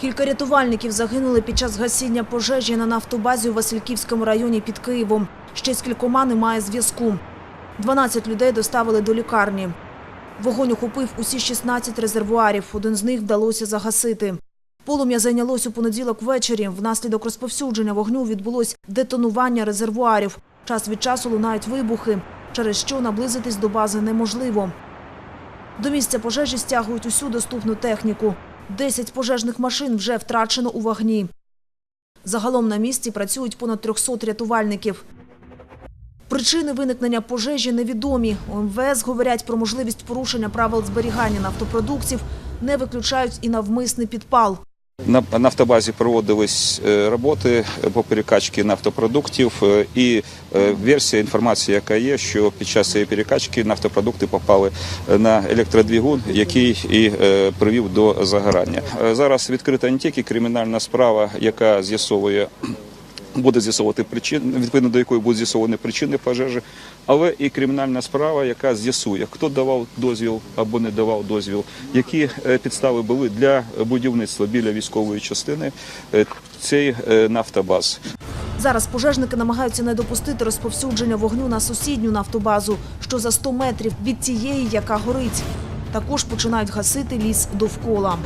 Кілька рятувальників загинули під час гасіння пожежі на нафтобазі у Васильківському районі під Києвом. Ще з кількома немає зв'язку. 12 людей доставили до лікарні. Вогонь охопив усі 16 резервуарів. Один з них вдалося загасити. Полум'я зайнялось у понеділок ввечері. Внаслідок розповсюдження вогню відбулось детонування резервуарів. Час від часу лунають вибухи, через що наблизитись до бази неможливо. До місця пожежі стягують усю доступну техніку. Десять пожежних машин вже втрачено у вогні. Загалом на місці працюють понад 300 рятувальників. Причини виникнення пожежі невідомі. У МВС говорять про можливість порушення правил зберігання нафтопродуктів, не виключають і навмисний підпал. На нафтобазі проводились е, роботи по перекачці нафтопродуктів, е, і е, версія інформації, яка є, що під час цієї перекачки нафтопродукти попали на електродвігун, який і привів до загорання. Зараз відкрита не тільки кримінальна справа, яка з'ясовує. Буде з'ясовувати причини, відповідно до якої будуть з'ясовані причини пожежі, але і кримінальна справа, яка з'ясує, хто давав дозвіл або не давав дозвіл, які е, підстави були для будівництва біля військової частини е, цієї е, нафтобаз. Зараз пожежники намагаються не допустити розповсюдження вогню на сусідню нафтобазу, що за 100 метрів від тієї, яка горить. Також починають гасити ліс довкола.